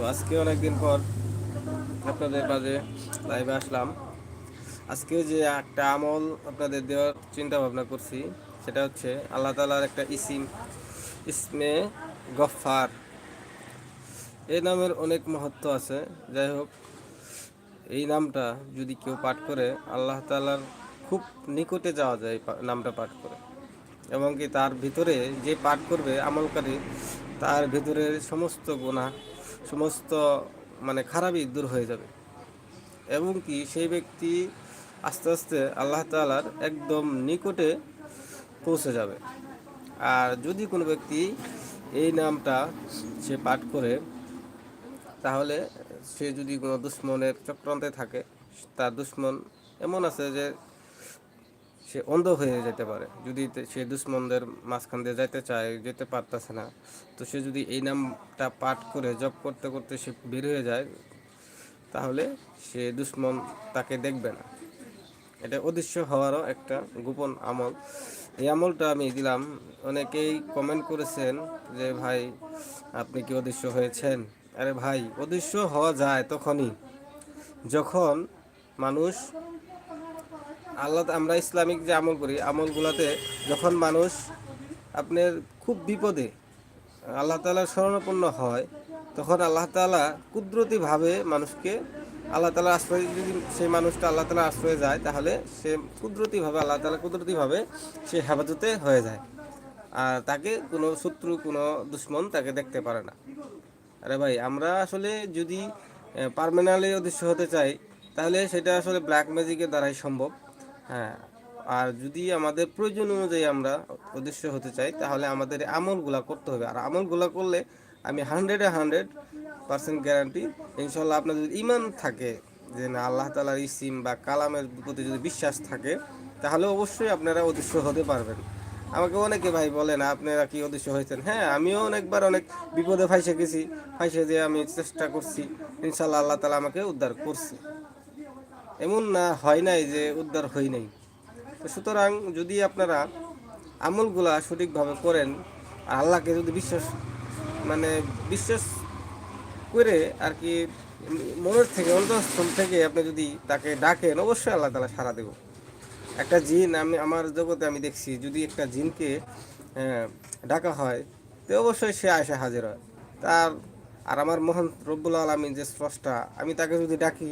তো আজকে অনেকদিন পর আপনাদের মাঝে লাইভে আসলাম। আজকে যে একটা আমল আপনাদের দেওয়ার চিন্তা ভাবনা করছি, সেটা হচ্ছে আল্লাহ তালার একটা ইসিম, ইসমে গফার এই নামের অনেক মহত্ব আছে। যাই হোক, এই নামটা যদি কেউ পাঠ করে, আল্লাহ তালার খুব নিকটে যাওয়া যায় নামটা পাঠ করে। এবং কি তার ভিতরে যে পাঠ করবে আমলকারী, তার ভিতরে সমস্ত গুণা সমস্ত মানে খারাপই দূর হয়ে যাবে। এবং কি সেই ব্যক্তি আস্তে আস্তে আল্লাহ তালার একদম নিকটে পৌঁছে যাবে। আর যদি কোনো ব্যক্তি এই নামটা সে পাঠ করে, তাহলে সে যদি কোনো দুশ্মনের চক্রান্তে থাকে, তার দুশ্মন এমন আছে যে সে অন্ধ হয়ে যেতে পারে। যদি সে দুশ্মনদের মাঝখান দিয়ে যেতে চায়, যেতে পারতেছে না, তো সে যদি এই নামটা পাঠ করে জব করতে করতে সে বের হয়ে যায়, তাহলে সে দুশ্মন তাকে দেখবে না। এটা অদৃশ্য হওয়ারও একটা গোপন আমল। এই আমলটা আমি দিলাম। অনেকেই কমেন্ট করেছেন যে, ভাই, আপনি কি অদৃশ্য হয়েছেন? আরে ভাই, অদৃশ্য হওয়া যায় তখনই, যখন মানুষ আল্লাহ আমরা ইসলামিক যে আমল করি, আমলগুলোতে যখন মানুষ আপনার খুব বিপদে, আল্লাহ তালার শরণাপন্ন হয়, তখন আল্লাহ তালা কুদরতিভাবে মানুষকে আল্লাহ তালার আশ্রয় যদি সেই মানুষটা আল্লাহ তালার আশ্রয়ে যায়, তাহলে সে কুদরতিভাবে আল্লাহ তালা কুদরতিভাবে সে হেফাজতে হয়ে যায়। আর তাকে কোনো শত্রু, কোনো দুশ্মন তাকে দেখতে পারে না। আরে ভাই, আমরা আসলে যদি পারমানেন্টলি অদৃশ্য হতে চাই, তাহলে সেটা আসলে ব্ল্যাক ম্যাজিকের দ্বারাই সম্ভব। হ্যাঁ আর যদি আমাদের প্রয়োজন অনুযায়ী আমরা অদৃশ্য হতে চাই, তাহলে আমাদের আমলগুলা করতে হবে। আর আমলগুলা করলে আমি হান্ড্রেডে হান্ড্রেড পার্সেন্ট গ্যারান্টি, ইনশাল্লাহ আপনার যদি ইমান থাকে, যে না, আল্লাহ তালার ইসিম বা কালামের প্রতি যদি বিশ্বাস থাকে, তাহলে অবশ্যই আপনারা অদৃশ্য হতে পারবেন। আমাকে অনেকে ভাই বলেন আপনারা কি অদৃশ্য হয়েছেন? হ্যাঁ আমিও অনেকবার অনেক বিপদে ফাইসে গেছি ফাইসে যে আমি চেষ্টা করছি, ইনশাল্লাহ আল্লাহ তালা আমাকে উদ্ধার করছে। এমন না, হয় নাই যে উদ্ধার হই নাই। সুতরাং যদি আপনারা আমলগুলা সঠিকভাবে করেন, আর আল্লাহকে যদি বিশ্বাস মানে বিশ্বাস করে আর কি মনের থেকে, অন্তঃস্থল থেকে আপনি যদি তাকে ডাকেন, অবশ্যই আল্লাহ তালা সারা দেব। একটা জিন, আমি, আমার জগতে আমি দেখছি, যদি একটা জিনকে ডাকা হয়, তো অবশ্যই সে আসে হাজির হয়। তার, আর আমার মহান রব্বুল আলমিন যে স্রষ্টা, আমি তাকে যদি ডাকি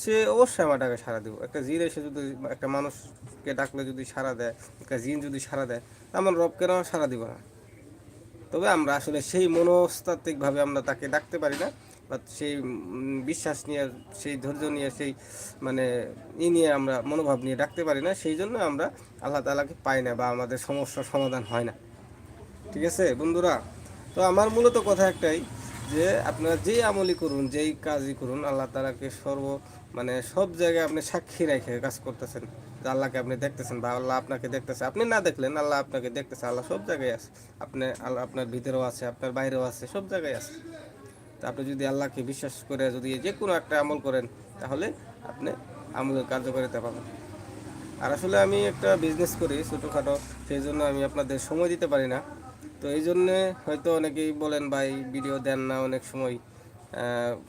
সে অবশ্যই আমার ডাকে সারা দেবো। একটা জিন এসে যদি একটা মানুষকে ডাকলে যদি সারা দেয়, একটা জিন যদি সারা দেয়, আমার রব কেন সারা দিব না? তবে আমরা আসলে সেই মনস্তাত্ত্বিকভাবে আমরা তাকে ডাকতে পারি না বা সেই বিশ্বাস নিয়ে, সেই ধৈর্য নিয়ে, সেই মানে ই নিয়ে আমরা মনোভাব নিয়ে ডাকতে পারি না, সেই জন্য আমরা আল্লাহ তালাকে পাই না বা আমাদের সমস্যার সমাধান হয় না। ঠিক আছে বন্ধুরা? তো আমার মূলত কথা একটাই যে, আপনারা যেই আমলই করুন, যেই কাজই করুন, আল্লাহ তালাকে সর্ব মানে সব জায়গায় আপনি সাক্ষী রেখে কাজ করতেছেন। যে আল্লাহকে আপনি দেখতেছেন বা আল্লাহ আপনাকে দেখতেছে। আপনি না দেখলেন, আল্লাহ আপনাকে দেখতেছে। আল্লাহ সব জায়গায় আছে। আপনি, আল্লাহ আপনার ভিতরেও আছে, আপনার বাইরেও আছে, সব জায়গায় আছে। তা আপনি যদি আল্লাহকে বিশ্বাস করে যদি যে কোনো একটা আমল করেন, তাহলে আপনি আমলের কার্যকারিতা পাবেন। আর আসলে আমি একটা বিজনেস করি ছোটোখাটো, সেই জন্য আমি আপনাদের সময় দিতে পারি না। তো এই জন্যে হয়তো অনেকেই বলেন, ভাই ভিডিও দেন না অনেক সময়।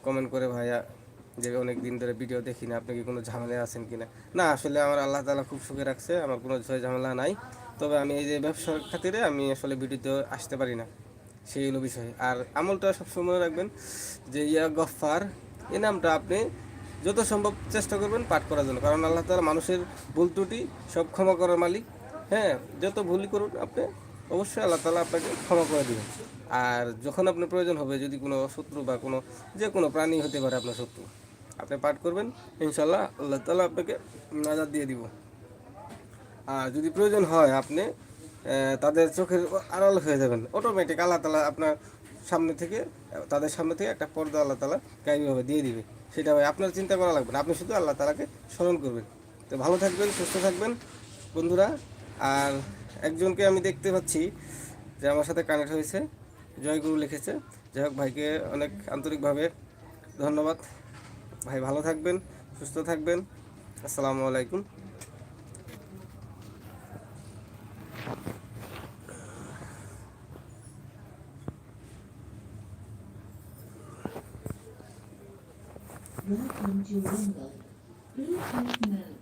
কমেন্ট করে, ভাইয়া যে অনেক দিন ধরে ভিডিও দেখি না, আপনি কি কোনো ঝামেলা আছেন কিনা না? আসলে আমার আল্লাহ তালা খুব সুখে রাখছে, আমার কোনো ঝামেলা নাই। তবে আমি এই যে ব্যবসার খাতিরে আমি আসলে ভিডিওতে আসতে পারি না, সেই হলো বিষয়। আর আমলটা সবসময় মনে রাখবেন যে ইয়া গফার এ নামটা আপনি যত সম্ভব চেষ্টা করবেন পাঠ করার জন্য। কারণ আল্লাহ তালা মানুষের ভুল ত্রুটি সব ক্ষমা করার মালিক। হ্যাঁ যত ভুলই করুন আপনি, অবশ্যই আল্লাহ তালা আপনাকে ক্ষমা করে দেবেন। আর যখন আপনার প্রয়োজন হবে, যদি কোনো শত্রু বা কোনো যে কোনো প্রাণী হতে পারে আপনার শত্রু আপনি পাঠ করবেন ইনশাল্লাহ আল্লাহ তালা আপনাকে নাজাদ দিয়ে দিব। আর যদি প্রয়োজন হয় আপনি তাদের চোখের আড়াল হয়ে যাবেন। অটোমেটিক আল্লাহ তালা আপনার সামনে থেকে, তাদের সামনে থেকে একটা পর্দা আল্লাহ তালা গাইবভাবে দিয়ে দিবে। সেটা আপনার চিন্তা করা লাগবে না, আপনি শুধু আল্লাহ তালাকে স্মরণ করবেন। তো ভালো থাকবেন, সুস্থ থাকবেন, বন্ধুরা। আর একজনকে আমি দেখতে পাচ্ছি যে আমার সাথে কানেক্ট হয়েছে, জয়গুরু লিখেছে। যাই হোক ভাইকে অনেক আন্তরিকভাবে ধন্যবাদ। ভাই ভালো থাকবেন সুস্থ থাকবেন আসসালামু আলাইকুম Welcome to Rumble. Mode.